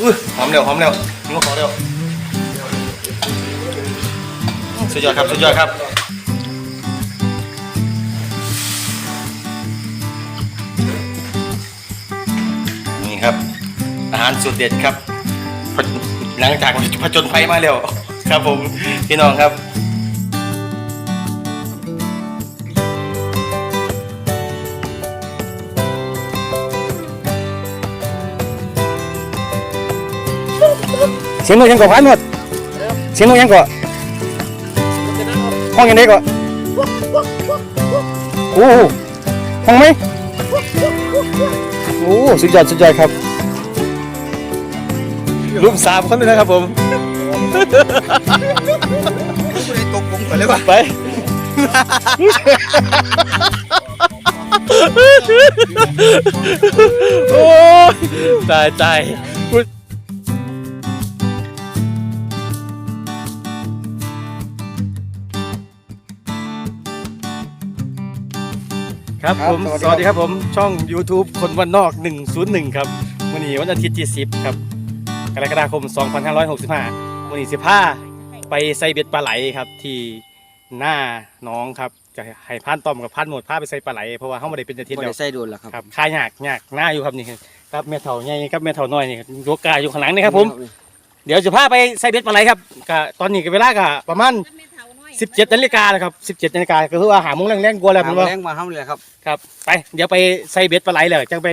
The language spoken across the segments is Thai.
อุ้ยหอมเร็วหอมเร็วมึงก็ขอเร็วสุดยอดครับสุดยอดครับนี่ครับ อาหารสุดเด็ดครับหลังจากผจญภัยมาแล้วครับผมพี่น้องครับ สียงนกยังก่อพันหมดเสียงนกยังก่อห้องยังไงก่อโอ้โหห้องไหมโอ้สุดยอดสุดยอดครับรูปสามคนเลยนะครับผมตกผมก่อนเลยว่ะไปโอ้ยตายตาย ครับผมสวัสดีครับผมช่อง YouTube คนวันนอก 101 ครับวันนี้วันอาทิตย์ที่10ครับกรกฎาคม 2565วันนี้สิผ้าไปใส่เบ็ดปลาไหลครับที่หน้าน้องครับจะให้พันต้อมกับพันหมดผ้าไปใส่ปลาไหลเพราะว่าเขาไม่ได้เป็นอาทิตย์บ่แล้ได้วใส่โดนแล้วครับครับค่ายากยากหน้าอยู่ครับนี่ครับแม่เฒ่าใหญ่ครับแม่เฒ่าน้อยนี่ยกกาอยู่ข้างหลังนี่ครับผม เดี๋ยวจะพาไปใส่เบ็ดปลาไหลครับก็ตอนนี้ก็เวลาก็ประมาณ 17นาฬิกาแล้วครับ17นาฬิกาก็คือว่าหาโมงแรงๆกลัวแล้วหามันว่าแรงมาห้ามเลยครับครับไปเดี๋ยวไปใส่เบ็ดปลาไหลเลยจังไป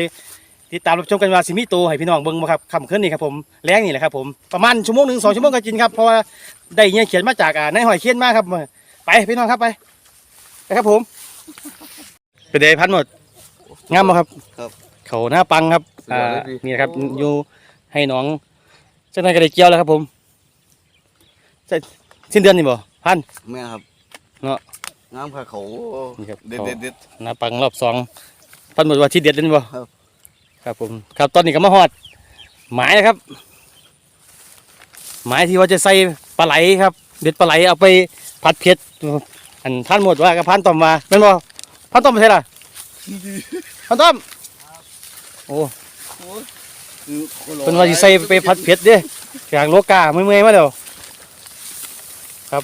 ติดตามรับชมกันว่าสิมีตัวให้พี่น้องเบิ่งบ่ครับค่ำคืนนี้ครับผมแรงนี่แหละครับผมประมาณชั่วโมงหนึ่งสองชั่วโมงก็กินครับเพราะว่าได้เงี้ยเขียนมาจากอ่านายหอยเขียนมาครับไปพี่น้องครับไปไปครับผมเป็นเดพันหมดงามบ่ครับครับเขาหน้าปังครับอ่าสวยเลยพี่นี่นะครับอยู่ให้น้องเจ้านายก็ได้เกี่ยวแล้วครับผมใช่สิ้นเดือนนี่บ่ พันแม่ครับเนาะงามค่ะเขานี่ครับเด็ดเด็ดเด็ดหน้าปังรอบสองพันหมดว่าที่เด็ดเล่นบ่ครับ ครับผม ครับตอนนี้ก็มาฮอด หมายนะครับ หมายที่ว่าจะใส่ปลาไหลครับ เด็ดปลาไหลเอาไปผัดเผ็ดอันท่านหมดว่ากับพันต้อมมาเป็นบ่พันต้อมไม่ใช่ล่ะพันต้อมโอ้คือเป็นว่าจะใส่ไปผัดเผ็ดเด้อย่างโลกาเมื่อยๆมาเดี๋ยวครับ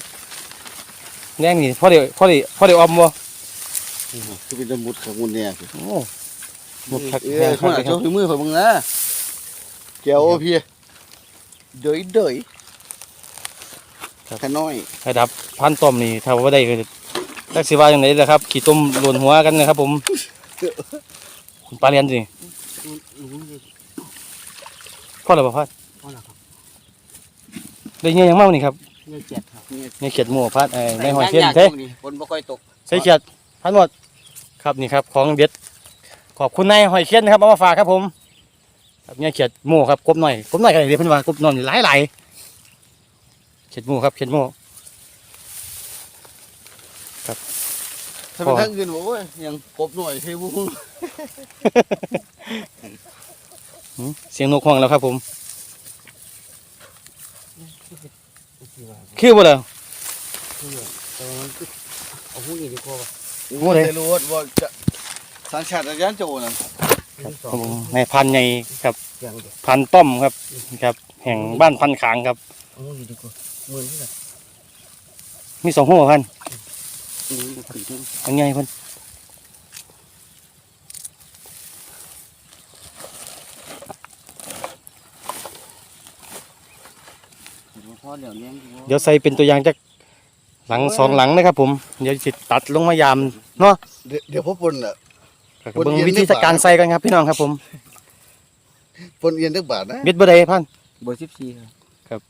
แรงนี่พ่อเดี๋ยวพ่อเดี๋ยวพ่อเดี๋ยวออมบ่คือเป็นสมุดของมุนเนี่ยโอ้หมดคักเอแรงอคัข้างกหเลน้ายคโชรับว์ฝีมือของมึงนะแก้วโอพีเดยเดยแค่น้อยระดับพันต้มนี่ถ้าว่าได้ก็จักสิว่าอย่างไรล่ะครับ ขี่ต้มหล่นหัวกันนะครับ ผมคุณปลาเรียนสิพ่อหรือเปล่าพัดพ่อเหรอครับได้เงี้ยยังเมานี่ครับ เนี่ยเจ็ดครับเนี่ยเงี้ยเขียดหมูพัดเอ้ยในหอยเชียนเท่เท่ฝนบ่ค่อยตกใส่เขียดพัดหมดครับนี่ครับของเด็ดขอบคุณนายหอยเชียนนะครับเอามาฝากครับผมครับเงี้ยเขียดหมูครับกบหน่อยกบหน่อยกันเลยเดี๋ยวเพิ่นว่ากบนอนหลายหลายๆเขียดหมูครับเขียดหมูถ้าเป็นทางอื่นบอกว่ายังกบหน่อยเทวุ้งหืมเสียงนกห้องแล้วครับผม คือบ่เลยเอาหุ้นอีกดีกว่าโอ้เลยไม่รู้ว่าจะสังชาติอาจารย์โจนั่นครับผมในพันใหญ่ครับอย่างเดียวพันต้อมครับครับ แห่งบ้านพันขางครับเอาหุ้นอีกดีกว่าหมื่นที่ไหนมีสองหัวพันหมื่นจะถึงที่อันใหญ่เพัน พ่ อเดี๋ยวเลี้ยงเดี๋ยวใส่เป็นตัวอย่างจากหลังสองหลังนะครับผมเดี๋ยวสิตัดลงมายามเนาะเดี๋ยวเดี๋ยวพ่อปนอะก็เบิ่งวิธีการใส่กันครับพี่น้องครับผมปนเอียนทุกบาทนะเบ็ดบ่ได้พันเบอร์สิบสี่ครับ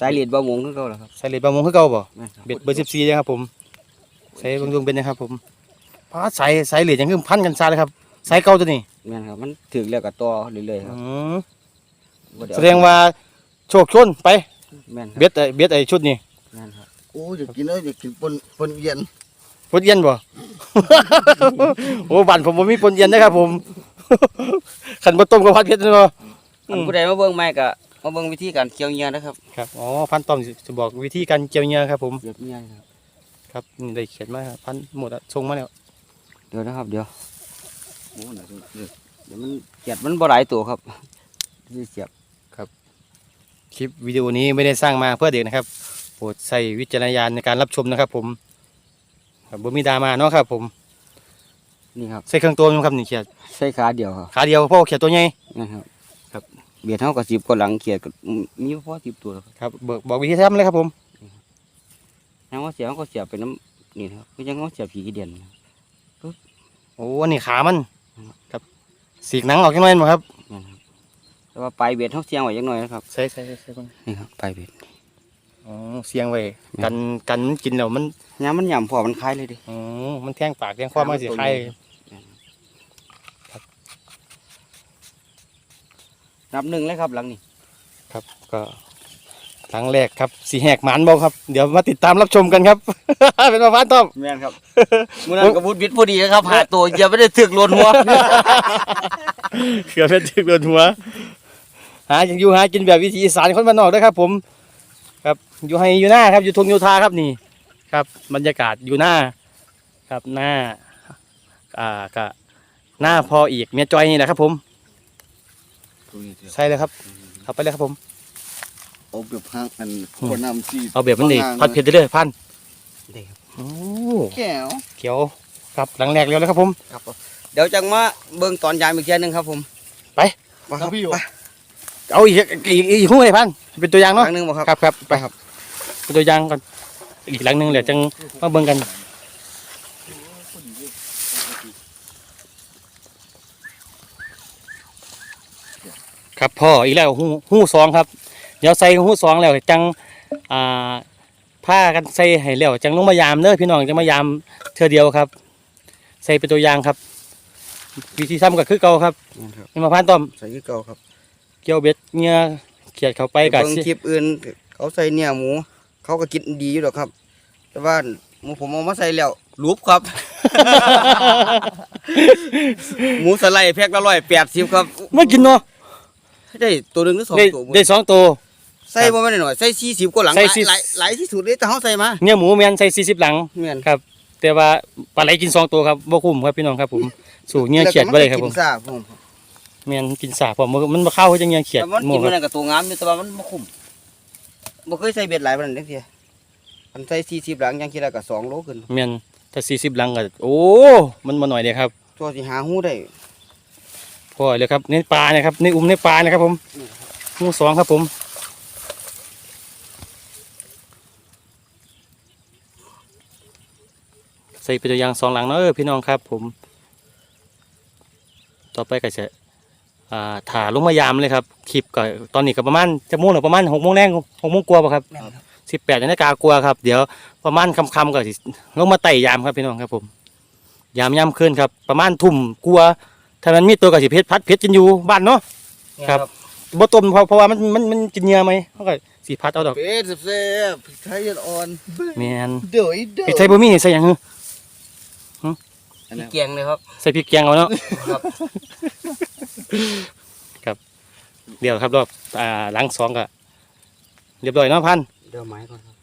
สายเหรียญบ่มงคือเก่าเหรอครับใส่เลดบะมงคือเก่าบ่เบ็ดเบอร์สิบสี่นะครับผมใส่เบิ่งดวงเป็นนะครับผมพาใส่ใส่เหรียญยังคือพันกันซาเลยครับใส่เก่าตัวนี้แม่นครับ มันถึงแล้วกับตัวเรื่อยๆคอืรับมบ่ไเอแสดงว่าโชคชนไป แม่นครับเบ็ดไอ้เบ็ดไอ้ชุดนี้แม่นครับโอ้อยากกินเอ้ยอยากกินปนปนเอียนปนเย็นบ่ โอ้บ้านผมบ่มีปนเย็นนะครับ ผม ขันบ่ต้มกับผัดเผ็ดเนาะอืมผู้ใดมาเบิ่งไม้ก็มาเบิ่งวิธีการเคี่ยวเงียนะครับครับอ๋อพันต้อมสิจะบอกวิธีการเจียวเนื้อครับ ผมเก็บเงียครับครับนี่ได้เขียนมาครับพันหมดอะส่งมาแล้วเดี๋ยวนะครับ เดี๋ยวโอ้น่าจะเดี๋ยวมันเกียดมันบ่หลายตัวครับที่เสียบครับ คลิปวิดีโอนี้ไม่ได้สร้างมาเพื่อเด็กนะครับโปรดใส่วิจารณญาณในการรับชมนะครับ ผมครับบ่มีดราม่าเนาะครับ ผมนี่ครับใส่เครื่องตัวมั้งครับนี่เขียดใส่ขาเดียวครับขาเดียวเพราะว่าเขียดตัวใหญ่นะครับ ครับเบียดเท่ากับสิบกว่าหลังเขียดก็มีพอสิบตัวแล้วครับครับบอกบอกวิธีทำเลยครับผมยังว่าเสียเขาก็เสียบเป็นน้ำนี่นะครับก็ยังว่าเสียบผีกี่เดือนนะครับโอ้อันนี้ขามัน ครับสีกหนังออกยังไงมั้งครับนั่นครับแต่ ว่าปลายเบียดเขาเสียงไว้ยังน้อยนะครับใส่ใส่ใส่ใส่ก่อนนี่ครับปลายเบียดอ๋อเสียงไว้กันกันมันกินแล้วมันยามมันหย่ำพอมันคล้ายเลยดิอ๋อมันแทงปากแทงคอมันสิคายนับหนึ่งเลยครับหลังนี้ครับก็ครั้งแรกครับสีแหกหมานบอครับ เดี๋ยวมาติดตามรับชมกันครับ เป็นมาพานต้อมแม่นครับมื่อนั้นกับพุทธวิทย์พอดีนะครับหาตัวอย่าไม่ได้ถึกโลนหัวเกือบเป็นถึกโดนหัว หาอย่างอยู่หากินแบบวิถีอีสานคนบ้านนอกด้วยครับ ผม ครับอยู่ให้อยู่หน้าครับอยู่ทงโยธาครับนี่ ครับ บรรยากาศอยู่หน้า ครับหน้าอ่ากะหน้าพออีกเมียจอยนี่แหละครับ ผมใช่เลยครับเข้าไปเลยครับผม เอาแบบห้างอันคนนำซีเอาแบบมันนี่ข้างๆพัดเผ็ดเรื่อยๆพันได้ครับโอ้แก้วเขียวครับหลังแรกเร็วเลยครับผม ครับผมเดี๋ยวจังมาเบิ่งตอนยามอีกเทียหนึงครับผม ไปมาครับพี่อยู่ไป เอาอีกอีกอีกหู้ให้พันเป็นตัวอย่างหเนาะลังหนึงบ่ครับ ครับครับไปครับเป็นตัวอย่างก่อนอีกหลังหนึ่งเดี๋ยวจังมาเบิ่งกันครับพ่ออีกแล้วหู้หู้สองครับ เดี๋ยวใส่หู้สองแล้วจังอ่าผ้ากันใส่ให้แล้วจังลงมายามเด้อพี่น้องจังมายามเทื่อเดียวครับ ใส่เป็นตัวอย่างครับ วิธีทำก็คือเก่าครับนี่ครับนี่มาพานต้อม ใส่คือเก่าครับ เกี่ยวเบ็ดเงี้ยเขียดเข้าไปกับเบิ่งคลิปอื่น เขาใส่เนื้อหมู เขาก็กินดีอยู่หรอกครับ แต่ว่าหมูผมเอามาใส่แล้วรูปครับ หมูสไลด์แพ็คละร้อยแปดสิบครับไม่กินเนาะได้ตัวหนึ่งหรือสองได้ตัวได้สองตัว ใส่บ่แม่นหน่อยใส่สี่สิบกว่าหลังใส่หลาย40 หลายหลายที่สุดเลยแต่เขาใส่มาเนื้อหมูแมนใส่สี่สิบหลังเมียนครับ แต่ว่าปลาไหลกินสองตัวครับบ่คุ้มครับพี่น้องครับผม สู่เงี้ยเขียดบ่ได้ครับผมแล้วก็นกินซ่าผม แมนกินสาผมมันมันมาเข้าจังเงี้ยเขียดแต่มันหมูกินคมันรับนั่นกับตัวงามอยู่แต่ว่ามันบ่คุ้มบ่เคยใส่เบ็ดหลายปานนั้นเด้อเพียมันใส่สี่สิบหลังยังคิดว่าก็สองโลขึ้นแมนถ้าสี่สิบหลังก็โอ้ มันมาหน่อยเดียวครับ ตัวสิหาหูได้พอเลยครับในปลาเนี่ยครับในอุ้มในปลานะครับผมหมูสองครับผมใส่เป็นตัวอย่างสองหลังเนาะเออพี่น้องครับ ผม ต่อไปก็จะอ่า ถ่าลงมายามเลยครับคลิปก็ตอนนี้ก็ประมาณจะโมงหรือประมาณหกโมงแรงหกโมงกว่าป่ะครับแม่นครับ สิบแปดนาฬิกากว่าครับ เดี๋ยวประมาณค่ำๆก็สิลงมาไต่ยามครับพี่น้องครับผม ยามย่ำขึ้นครับ ประมาณทุ่มกลัวาถ้ามันมีตัวกับสิเพชรพัดเพชรกินอยู่บ้านเนาะ ครับ บ่ต้มเพราะเพราะว่ามันมันมันกินเหงื่อไหมเขาก็สิพัดเอาดอกเป็ดแซ่บๆพริกไทยอ่อนแมนเดือยเดือยพริกไทยบ่มีใส่หยังหือเกียงเลยครับ ใส่พริกแกงเอาเนาะ ครับ เดี๋ยวครับรอบอ่าหลังสองก็เรียบร้อยเนาะพันเดี๋ยวไม้ก่อนครับ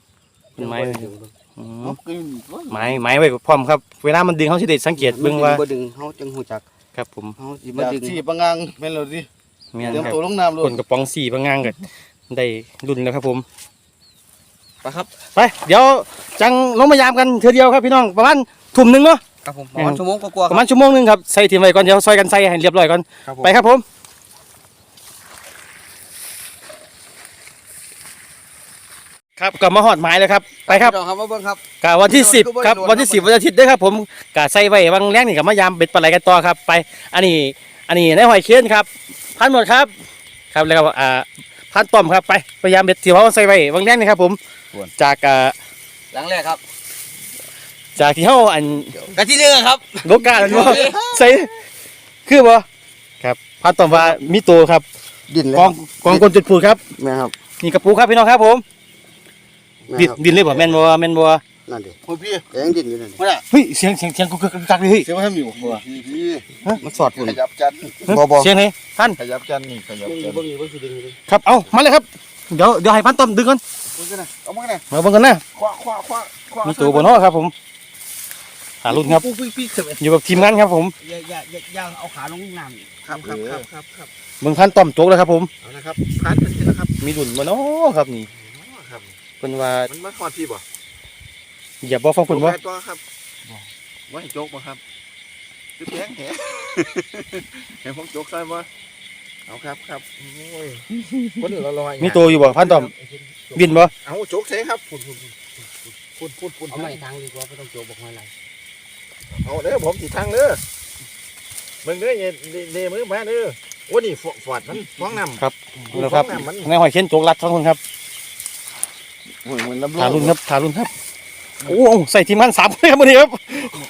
เป็นไม้เดี๋ยวอืมเอากินก่อนไม้ไม้ไว้พร้อมครับเวลามันดึงเขาสิได้สังเกตเบิ่งว่าบ่ดึงเฮาจังฮู้จักครับ ผมเฮาสิอบ่ยากดึงที่ปังงังแม่นเราดิแม่นเตรียมครับตัวลงน้ำเลยคนกระป๋องสีบางงางก็ได้รุ่นแล้วครับผม ไปครับ ไป เดี๋ยวจังลงมายามกันเทือเดียวครับพี่น้องประมาณทุ่มหนึ่งเนาะ ครับผมประมาณชั่วโมงกว่าๆปคระรับมาณชั่วโมงหนึงครับใส่ทีมไว้ก่อนเดี๋ยวซอยกันใส่ให้เรียบร้อยก่อนครับผม ไปครับผมครับก็มาหอดหมายแล้วครับไปครับ พี่น้องครับมาเบิ่งครับ กะวันที่โดนสิบก็บ่ได้ครับโดนวันที่ครับสิบวันอาทิตย์เด้วยครับผมกะใส่ไว้บางแรกนี่กับมายามเบ็ดปลาไหลกันต่อครับไป อันนี้อันนี้ในหอยเคียนครับพันหมดครับครับแล้วก็อ่าพันต้อมครับไปพยายามเบ็ดที่เขาใส่ไว้บางแรกนี่ครับผมจากอ่าหลังแรกครับ จากที่เขาอันกะที่หนึ่งครับโลกาอันว่าใส่คือบ่ครับพันต้อมว่ามีตัวครับดินเลยกองกองกลจุดผูดครับแม่ครับนี่กระปูครับพี่น้องครับผมแม่ดินครับดินเลยบ่แม่นบ่แม่นบ่นั่นดิโอ้ยพี่แกงดินอยู่นั่นดิมาน่ะเฮ้ยเสียงเสียงเสียงกุกกักกักเลยเฮ้ยเสียงว่าให้มีอยู่บ่พี่พี่มันสอดฝุ่นขยับจันบ่บ่เสียงไหนท่านขยับจันนี่ขยับจันเบิ่งนี่เบิ่งสิดึงเลยครับเอามาเลยครับเดี๋ยวเดี๋ยวให้พันต้อมดึงก่อนเอามากันนะเอามากันนะมาเบิ่งกันนะคว้าคว้าคว้าคว้ามีตัวบนห้อครับผม หารุ่นครับ ปุ๊บปิ๊กปิ๊กเสร็จไหมอยู่กับทีมงานครับผมอย่าอย่าอย่าอย่าเอาขาลงน้ำครับครับครับครับครับเบิ่งพันต้อมโจกแล้วครับผม เอานะครับพันกันทีนะครับมีดุนมาเนาะครับนี่ครับ เพิ่นว่ามันมาขอดพี่บ่อย่าบ่ฟังเพิ่นบ่โจกตัวครับว่าให้โจกบ่ครับคือแพงแหเห็นผมโจกใส่บ่เอาครับครับโอ้ยคนอื่นเราลอยมีตัวอยู่บ่พันต้อมบินบ่เอาโจกเสครับพุ่นพุ่นพุ่นพุ่นพุ่นเอาไม่ทางดีกว่าไม่ต้องโจบอกมาอะไร เอาเด้อผมสิทางเด้อมึงเด้ออย่าเดมือมาเด้อโอ้นี่ฟฟอดมันฟ้องน้ำแล้วครับฟ้องน้ำมันในหอยเข็นโจกรัดทั้งคนครับเหมือนเหมือนลำทารุณครับทารุณครับโอ้ใส่ทีมงานสามคนครับวันนี้ครับ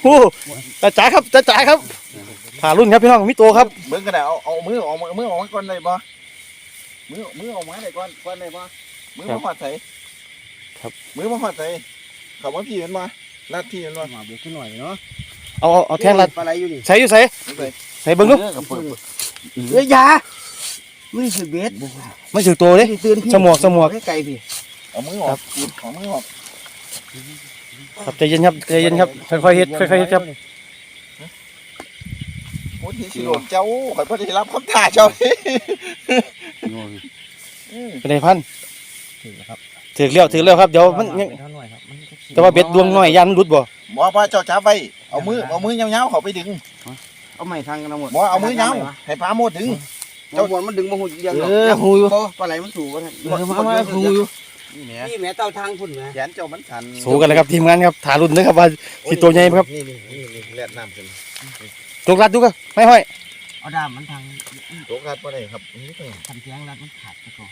โอ้ตาจ๋าครับตาจ๋าครับทารุณครับพี่น้องมีตัวครับเบิ่งกระดาษเอาเอามือออกมามือออกมาก่อนได้บ่มือมือออกมาได้ก่อนก่อนได้บ่มือมาหอดใส่มือมาหอดใส่เขาว่าพี่มันมาลัดพี่มันมามาเบียดขึ้นหน่อยเนาะ เอาเอาเอาแทงรัดปลาไหลอยู่ดิใส่อยู่ใส่ใส่ใส่เบิ่งดูเอ้ยยาไม่ได้สืบเบ็ดไม่ถึงตัวเลยไม่ได้ตื่นพี่สมวกสมวกให้ไกลพี่เอามือออกเอามือออกครับใจเย็นครับใจเย็นครับค่อยๆเฮ็ดค่อยๆเฮ็ดครับโอ้ยสิโดนเจ้าข่อยบ่ได้รับคำถ่าเจ้านี่อืมเป็นไงพันถือเลี้ยวถือเลี้ยวครับเดี๋ยวมันยัง แต่ว่าเบ็ดดวงน้อยยันรุดบ่หมอว่าเจ้าจับไว้เอามือเอามือยาวๆเขาไปดึงเอาไม่ทางกันเอาหมดหมอเอามือยาวให้พาโมดดึงเจ้าบอลมันดึงมาหูเดียวเออหูอยู่ปลาไหลมันถูกวะท่านเออมามาหูอยู่นี่แหมนี่แม่เต้าทางพุ่นแม่แขนเจ้ามันสั่นสู้กันเลยครับทีมงานครับทารุณนะครับว่าสิตัวใหญ่ไหมครับนี่นี่นี่นี่แล่นน้ำขึ้นโจกรัดดูก็ไม่ห้อยเอาด้ามมันทางโจกรัดบ่ได้ครับนี่เพิ่งทำเสียงรัดมันขาดไปก่อน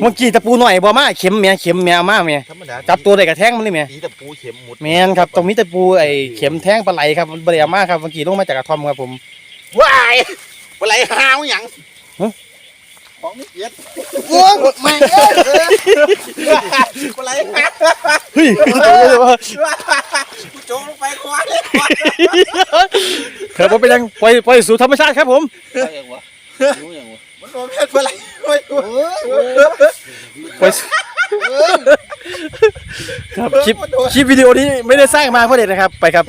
เมื่อกี้ตะปูหน่อยบ่มาเข็มแม่เข็มแม่เอามาแม่ธรรมดาจับตัวได้กระแทงมันเลยแม่ตีตะปูเข็มหมุดแม่นครับตรงนี้ตะปูไอ้เข็มแทงปลาไหลครับมันบ่ได้เอามาครับเมื่อกี้ลงมาจากกระท่อมครับผมว้ายปลาไหลหาวหยังฮะของนี่เกียดโอ้ยไม่ปลาไหลหาวเฮ้ยกูโจกลงไปคว้าเลยครับผมเป็นยังปล่อยปล่อยสู่ธรรมชาติครับผมมันโดนเพชรปลาไหล โอ้ยปครับคลิปคลิปวิดีโอนี้ไม่ได้สร้างมาเพื่อเด็ดนะครับ ไปครับ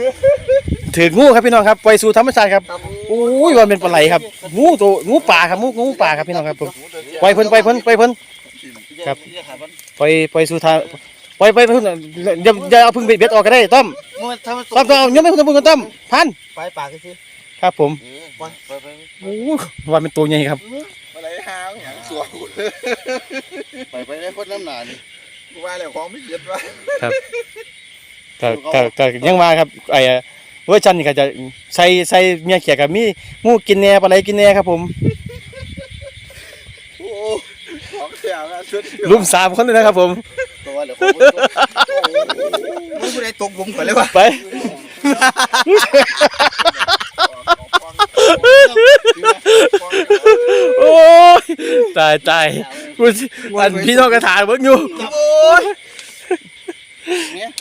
ถืองูครับพี่น้องครับไปสู่ธรรมชาติครับโอ้ยวันเป็นปลาไหลครับงูตัวงูป่าครับงูงูป่าครับพี่น้องครับผมปเพิ่นปเพิ่นปเพิ่นครับไปล่อยปสู่ทางไปไปเพิ่นอย่าอย่าเอาพึ่งเบ็ดออกก็ได้ต้อมมันทำมันต้อมต้อมเยังไม่พึ่งพึ่งต้อมพันไปปากกันสิครับผมโอ้วันเป็นตัวใหญ่ครับปลาไหลหาวหยัง สัวกูไปไปได้คนน้ำหนานี่กูว่าแล้วของไม่เกียดวะก็ก็ก็ยังว่าครับไอ้เวอร์ชันนี่ก็จะใส่ใส่เมียเขียกับมีงูกินแหน่ปลาไหลกินแหน่ครับผมโอ้ของเสียนะชุดลุมสามคนเลยนะครับผม ตัวเหลือของตัวมึงกูได้ตกหลุมก่อนเลยวะไป โอ้ยตายตายกูสิอันพี่น้องกระถางเบิ่งอยู่โอ้ย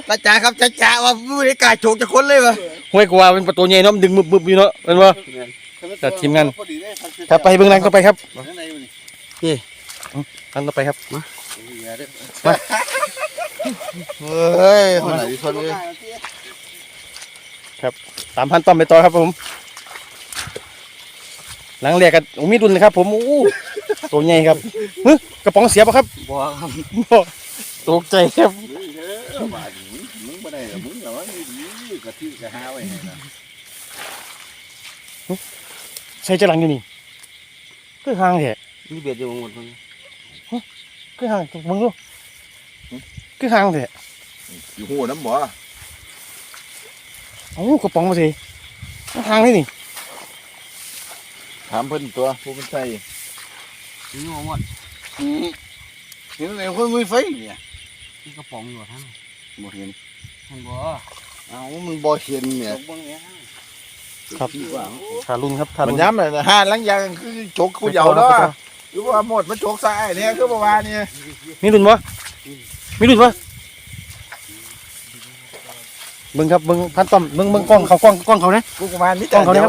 จ้าจ๋าครับจ้าจ๋าว่าผู้ใดกล้าโจกจะคนเลยวะห้วยกว่าเป็นประตูใหญ่เนาะมันดึงบึบๆอยู่เนาะเห็นบ่จัดทีมงานครับไปเบิ่งหลังต่อไปครับหลังต่อไปครับเฮ้ยคนไหนที่ทนเลยสามพันต้อมไปต่อครับผม หลังเรียกกันโอ้มีดุลนะครับ ผมโอ้ตัวใหญ่ครับฮึกระป๋องเสียป่ะครับบ่ครับบ่ตกใจครับบาดมึงมึงบ่ได้มึงเหรอนี่ดีกะทิกะหาไว้ให้นะใส่เจะหลังอยู่นี่คือห่างแท้นี่เบียดอยู่หมดมันคือห่างมึงดูคือห่างแท้อยู่หูน้ำบ่เอ้ากระป๋องมาสิมันห่างนี่นี่ ถามเพิ่นตัวผู้เป็นใส่นี่หมดเห็นไหนคนมือไฟเนี่ยนี่กระป๋องอยู่ทั้งบ่เห็นทั้งบ่เอ้ามันบ่เห็นเนี่ยตกเบิ่งเนี่ยครับทารุณครับทารุมันณย้ำเลยห้าลังยางคือจกกูเหยาเนาะหรือว่าหมดมันจกซ้ายเนี่ยคือประมาณนี้มีดุลบ่มีดุลบ่เบิ่งครับเบิ่งพันต้อมเบิ่งเบิ่งกล้องเขากล้องกล้องเขานะกูประมาณนี้แต่เดี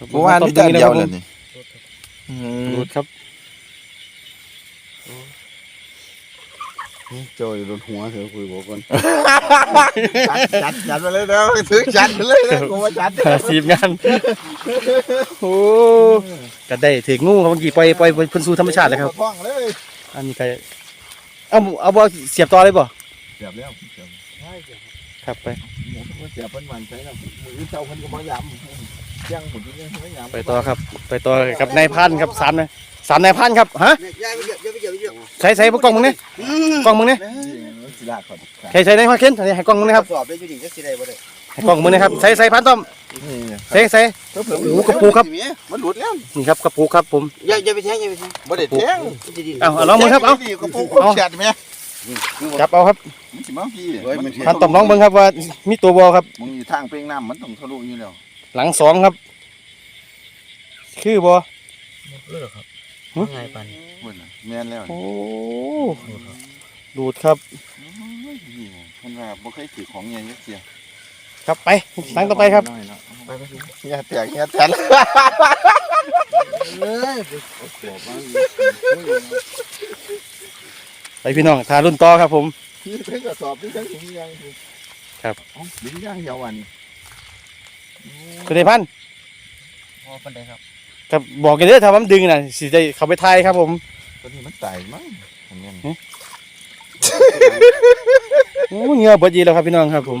ยวแล้วประมาณนี้แต่บิ่งเดียวคเลรัยบนี่ผมดูดครับโจอยรถหัวเถอะคุยบอกก่อนจัดจัดจัดมาเลยเด้อถือจัดมาเลยเด้อกูว่าจัดทีมงานโอ้ก็ได้ถืองูครับเมื่อกี้ปล่อยปล่อยเพิ่นสู่ธรรมชาติเลยครับฟ้องเลยอันนี้ก็เอาเอาบ่เสียบต่อเลยบ่เสียบแล้วเสียบครับไปหมูเสียบเพิ่นหวันใช้แล้วมือเจ้าเพิ่นก็บ่ยำ ยังผมยังไม่ยำไปต่อครับ ไปต่อกับนายพันครับสามนายสามนายพันครับฮะใส่ใส่กล้องมึงนี่กล้องมึงนี่ใส่ใส่ในหัวเข็นใส่ให้กล้องมึงนะครับสอบได้อยู่ดีจักสิได้บ่ได้ให้กล้องมึงนะครับใส่ใส่พันต้อมใส่ใส่โอ้กระปูครับมันหลุดแล้วนี่ครับกระปูครับผมอย่าอย่าไปแทงอย่าไปแทงบ่ได้แทงมันจะดีเอาเอาลองมือครับเอากระปูคนแฉดไหมจับเอาครับพันต้อมลองเบิ่งครับว่ามีตัวบ่ครับมึงอยู่ทางเป้งน้ำมันต้องทะลุอยู่แล้ว หลังสองครับ คือบ่ง่ายปานเพิ่นน่ะแม่นแล้วโอ้ดูดครับคนว่าบ่เคยถือของเงี้ยเสียครับไปหลังต่อไปครับไปไปเงี้ยแตกเงี้ยแตกเอ้ยไปพี่น้องทารุ่นต่อครับผมพี่เพิ่งกระสอบพี่เพิ่งถุงยางครับถุงยางยาววัน คุณนายพันพอปานใดครับกับบอกกันเด้อถ้าว่ามันดึงน่ะสิได้เข้าไปทายครับผม ตัวนี้มันตายมั้งอันนี้โอ้เหงื่อเบิดยีแล้วครับพี่น้องครับ ผม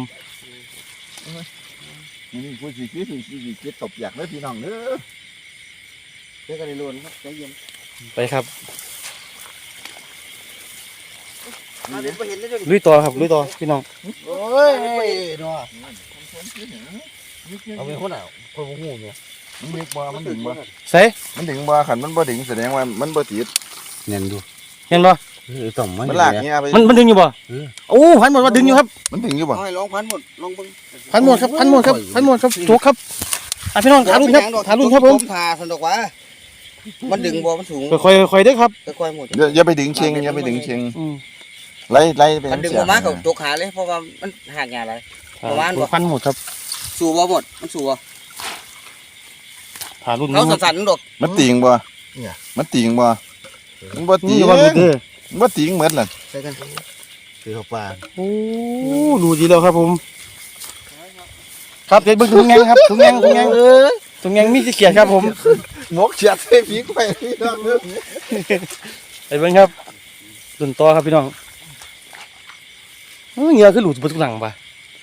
นี่กูสิคิดสิสิคิดตบอยากเลยพี่น้องเด้อเดี๋ยวก็ได้โลนครับใจเย็นไปครับมาเดี๋ยวบ่เห็นแล้วเดี๋ยวนี้ลุยต่อครับลุยต่อพี่น้อง โอ้ยเนาะ เอาไปคนน่ะคนบ่ฮู้เนี่ยมันดึงบ่มันดึงบ่ใส่มันดึงบ่ขันมันบ่ดึงแสดงว่ามันบ่ติดแน่นดูเห็นบ่เออต้องมันมันลากเงี้ยไปมันมันดึงอยู่บ่เออโอ้พันหมดว่าดึงอยู่ครับ มันดึงอยู่บ่เอาให้ลองพันหมดลองเบิ่งพันหมดครับพันหมดครับพันหมดครับถูกครับอะพี่น้องทารุ่นครับทารุ่นครับผมทาสันดอกว่ามันดึงบ่มันสูงค่อยๆค่อยๆเด้อครับค่อยๆหมดอย่าอย่าไปดึงเชียงอย่าไปดึงเชียงอืมไล่ไล่ไปมันดึงบ่มาเขาตกขาเลยเพราะว่ามันหักหญ้าหลายประมาณบ่พันหมดครับ สู้บ่หมดมันสู้บ่ทารุ่นเขาสั่นๆดอกมันติงบ่มันติงบ่มันบ่ตินี่งว่าดูเด้อมันบ่ติงเหมือนล่ะใส่กันคือเขาปลาโอ้ดูดีแล้วครับผม ครับเด็ดเบิ่งถุงแงงครับถุงแงงถุงแงงถุงแงงมีสีเขียดครับผมหมกเฉียดใส่ผีไปพี่น้องเด้อไปเบิ่งครับรุ่นต่อครับพี่น้องเอ้ยเหงื่อคือหลุดบนทุกหลังป่ะ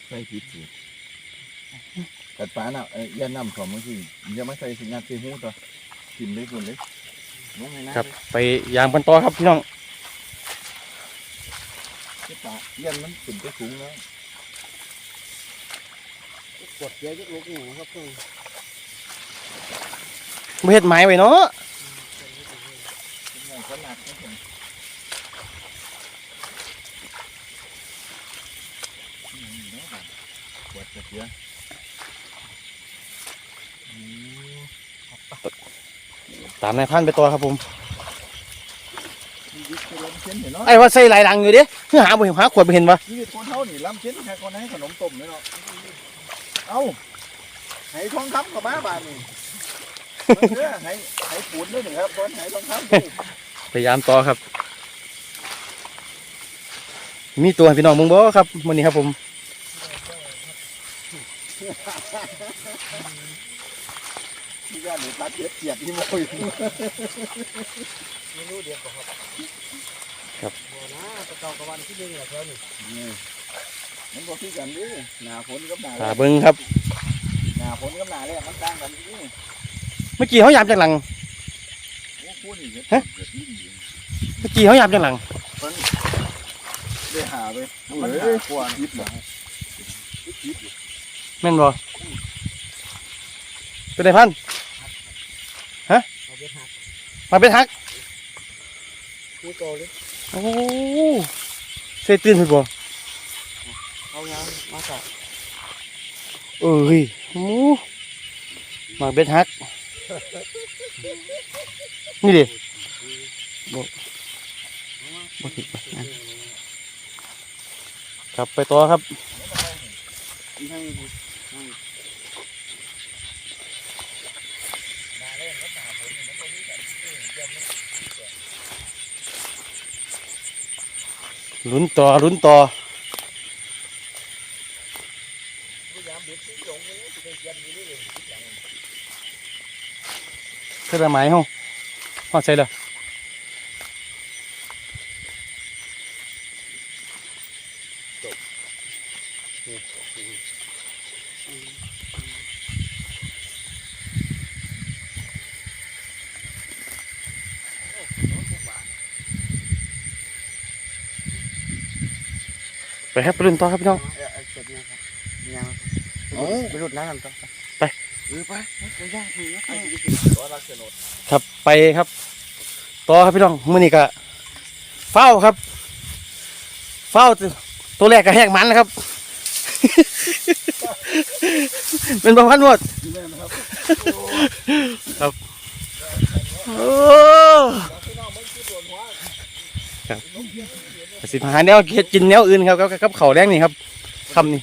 ใส่ผิดสิ กัดปลาน่ะเอ้ยอย่าน้ำของมันสิอย่ามาใส่สิงัดใส่หูต่อกินเลยคนเลยลงให้นะครับไปยามกันต่อครับพี่น้องเก็บปลาเลี้ยนมันขึ้นไปสูงแล้วกดเยอะๆลูกหนูครับเพิ่นบ่เฮ็ดไม้ไว้เนาะขนาดนี้ผมปวดจะเสีย ตามนายพันไปต่อครับผมลำเช่นเห็นเนาะไอ้ว่าใส่หลายหลังอยู่เด้คือหาบ่เห็นหาขวดบ่เห็นวะนี่คนเท่านี่ลำเช่นแค่คนให้ขนมต้มเนี่ยเนาะเอ้าให้ทองคำกับมาบาทนี่เด้อให้ให้ปูนด้วยหนึ่งครับคนให้ทองคำด้วยพยายามต่อครับ มีตัวให้พี่น้องมึงบ่ครับมื้อนี้ครับผม ที่ย่านหรือตัดเจ็ดเกียดที่โมยไม่รู้เดี๋ยวก็ครับบ่นะตะเกากะวันที่นึงแหละแถวนี้มันบอกที่กันดิหนาฝนกับหนาตาเบิ่งครับหนาฝนกับหนาแรกมันต่างกันนี่เมื่อกี้เขายามจากหลังโอ้พูดอีกฮะเมื่อกี้เขายามจากหลังได้หาไปมันหากว่ายิบหนายิบแม่นบ่เป็นไงพันเอาไปหัก มาเป็นฮักนี่โตเลยโอ้เสยตื่นเพิ่นบ่เอายางมาใส่เอ้ยโอ้มาเป็นฮัก นี่ดิบ่บ่ผิดบ่งั้นครับไปต่อครับ ลุ้นต่อลุ้นต่อเสื้อไหมห้องห้อใช่เลย ครับไปลุ้นต่อครับพี่น้องโอ้ ไปรุดน้ำกันต่อเออไปไปย่างถือตัวรักเสนดครับไปครับ ต่อครับพี่น้องมื้อนี้ก็เฝ้าครับ เฝ้าตัวแรกก็แหกมันนะครับ เป็นประพันธ์หมดครับโอ้ครับ สิหาแนวเฮ็ดกินแนวอื่นครับกับกับเขาวแรงนี่ครับคำนี้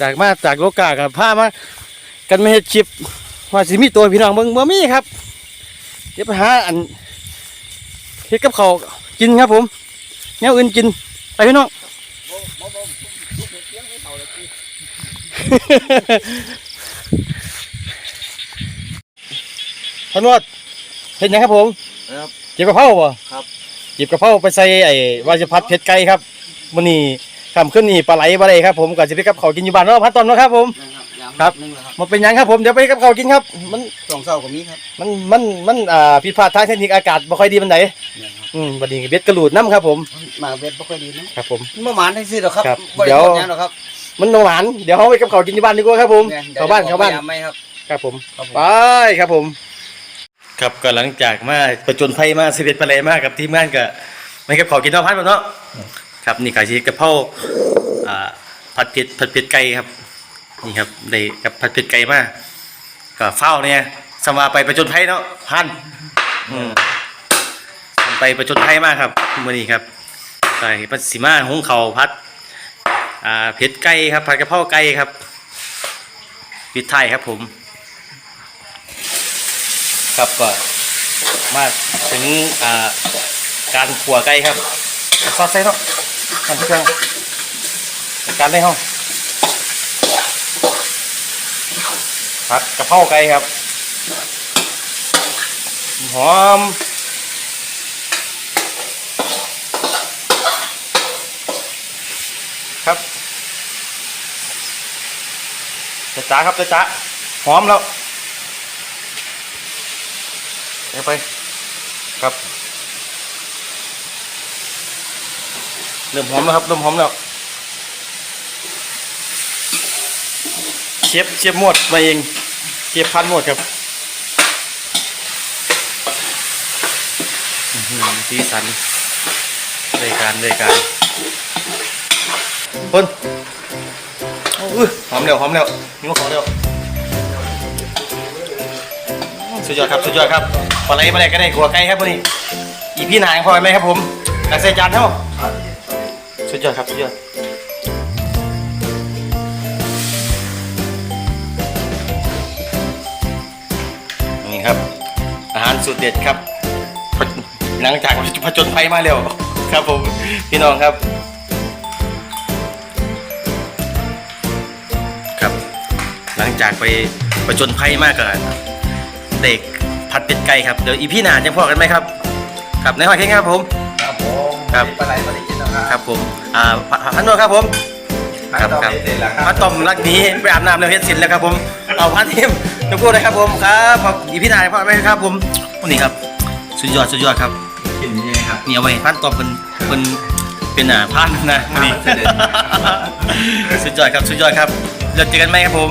จากมาจากโลกากับผ้ามากันไม่เฮ็ดคลิปว่าสิมีตัวพี่น้องเบิ่งบ่มีครับเดี๋ยวไปหาอันเฮ็ดกับเขาวกินครับผมแนวอื่นกินไปพี่น้องพนวดเห็นยังครับผมครับเก็บกระเพราบ่ครับ เก็บกระเพราไปใส่ไอ้วาจะพัดเผ็ดไก่ครับมื้อนี้คำขึ้นนี่ปลาไหลบ่ได้ครับผมก็สิไปกับเขาวกินอยู่บ้านเนาะพัดตอนเนาะครับผมครับนึงแล้วครับมาเป็นหยังครับผมเดี๋ยวไปกับเขาวกินครับ มันสองเศร้าก็มีครับมันมันมันอ่าผิดพลาดทางเทคนิคอากาศบ่ค่อยดีปานใดเนี่ยครับอืมบัดนี้เบ็ดกระหลูดน้ำครับผมมาเวทบ่ค่อยดีนะครับผมเมื่อวานได้ซื้อหรอกครับครับบ่เดี๋ได้ยวทำงานหรอกครับมันหวานเดี๋ยวเฮาไปกับเขาวกินอยู่บ้านดีกว่าครับผมเนี่ยดี๋ยวเข้าบ้านเข้าบ้านพยยไม่ครับครับผมครับผมไปครับผม ครับก็หลังจากมาประจนภัยมาสิเบ็ดปลาไหลมากับทีมงานก็ไม่กับขอกินเนาะพัดบ่เนาะครับนี่ก็สิกะเพราอ่าผัดเผ็ดผัดเผ็ดไก่ครับ นี่ครับได้กับผัดเผ็ดไก่มาก็เฝ้าเนี่ยสมาไปประจนภัยเนาะพันอืมไปประจนภัยมากครับมื้อนี้ครับใส่ปัสสิมาหุงข้าวผัดอ่าเผ็ดไก่ครับผัดกระเพราไก่ครับปิดท้ายครับผม ครับก็มาถึงอ่าการขัวไก่ครับซอสใส่เนาะทำเครื่องจัดการได้ห้องผัดกะเพราไก่ครับหอมครับจะจ้าครับจะจ้าหอมแล้วเอา ไปครับ เริ่มหอมแล้วครับเริ่มหอมแล้วเชฟเชฟหมดมาเองเชฟพันหมดครับสีสันเลยการเลยการคนโอ้ยหอมแล้วหอมแล้วนี่ก็หอมแล้ว สุดยอดครับสุดยอดครับปลาไหลปลาไหลก็ได้ขัวไก่ครับพวกนี้อีพี่นายพอไหมครับผมตักใส่จานเท่าสุดยอดครับสุดยอดนี่ครับ อาหารสุดเด็ดครับ หลังจากผจญภัยมาเร็วครับผมพี่น้องครับครับ หลังจากไปประจนภัยมากกัน เด็กผัดเป็ดไก่ครับ เดี๋ยวอีพี่หนาจะพอกันไหมครับครับในหอยเค้งครับผม ครับผมครับปลาไหลปลาไหลกินนะครับครับผมอ่าพพันนวดครับผมครับครับเสร็จแล้วคพัรัดต้มรักนี้ไปอาบน้ำแล้วเฮ็ดเสร็จแล้วครับผมเอาพัดทีมจะพูดเลยครับผมครับขอบอีพี่นายพอไหมครับผมวันนี้ครับ สุดยอดสุดยอดครับกินยังไงครับ นี่เอาไว้พันต้มเป็นเป็นเป็นอ่าพันนะวันนี้พันเสด็จสุดยอดครับสุดยอดครับเดี๋ยวเจอกันไหมครับผม